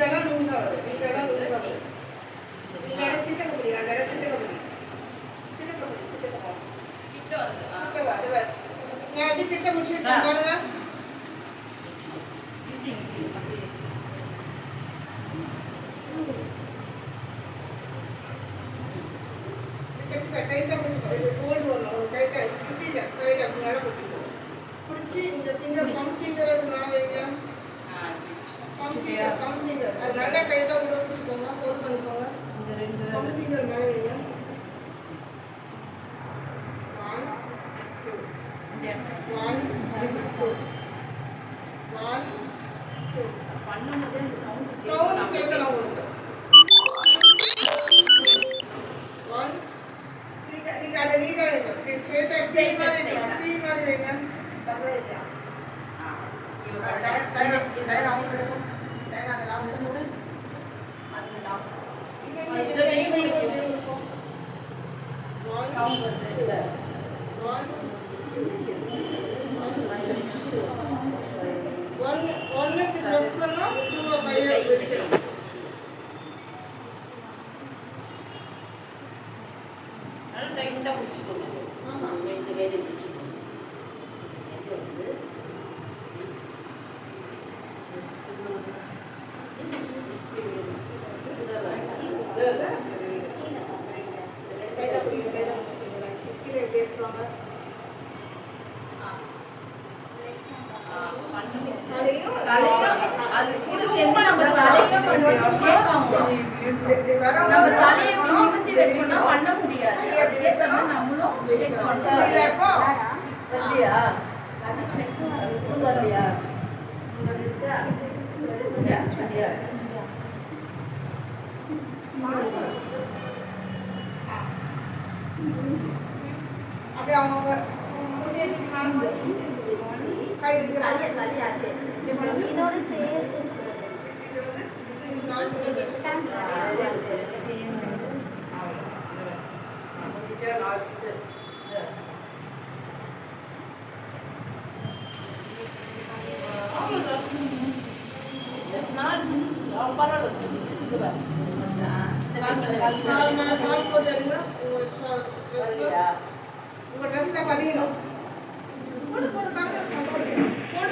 இந்த இடம் லூஸ் ஆகுது. இந்த இடம் லூஸ் ஆகுது. இந்த இடம் கிட்டக்க முடியும் அந்த இடம் கிட்டக்க முடியும் கிட்டக்க முடியும் கிட்டக்க போகணும் கிட்ட. கிட்ட அது. நான் அப்படி கிட்ட முடிச்சிருக்கேன் பாருங்க. டைட்டா பிடிச்சிக்கோ இது கோல்டு வரணும். ஒரு அப்படி மேல பிடிச்சிக்கோ பிடிச்சி இந்த ஃபிங்கர் பம்ப் ஃபிங்கர் அது மேல வைங்க. பம்ப் ஃபிங்கர் பம்ப் ஃபிங்கர் அது நல்லா டைட்டா கூட பிடிச்சிக்கோங்க ஹோல்ட் பண்ணிக்கோங்க. இந்த ரெண்டு. ஃபிங்கர் மேல வைங்க. One two one two one two பண்ணும்போது இந்த சவுண்ட் சவுண்ட் கேட்கலாம் உங்களுக்கு. ஒன் நீங்க நீங்க அதை நீட்டா வைங்க. ஸ்ட்ரெயிட்டா டீ மாதிரி. டீ மாதிரி வைங்க. பக்கத்துல வைங்க டைம் டைம் டைம் அவங்க எடுக்கும் சவுண்ட் வந்து ஒன் ஒன் ஒன்னுக்கு ப்ளஸ் பண்ணா டூ பைய வெடிக்கணும் நல்லா டைட்டா பிடிச்சிக்கோங்க ஆமா இந்த கையில பிடிச்சிக்கோங்க இது வந்து கையில பிடிங்க கையில பிடிச்சிக்கீங்களா கீழே எப்படி எடுத்துவாங்க பண்ணும்போது தலையும் அப்படியே அவங்க முன்னேற்றி நடந்து கை இருக்கிறாங்க இதோட சேர்த்து இது வந்து இது நாலு பேர் வந்துச்சா லாஸ்ட் நாலு சிந்து பரவாயில்ல இது பாரு. உங்க ட்ரெஸ்ல பதியணும் போடு போடு போடு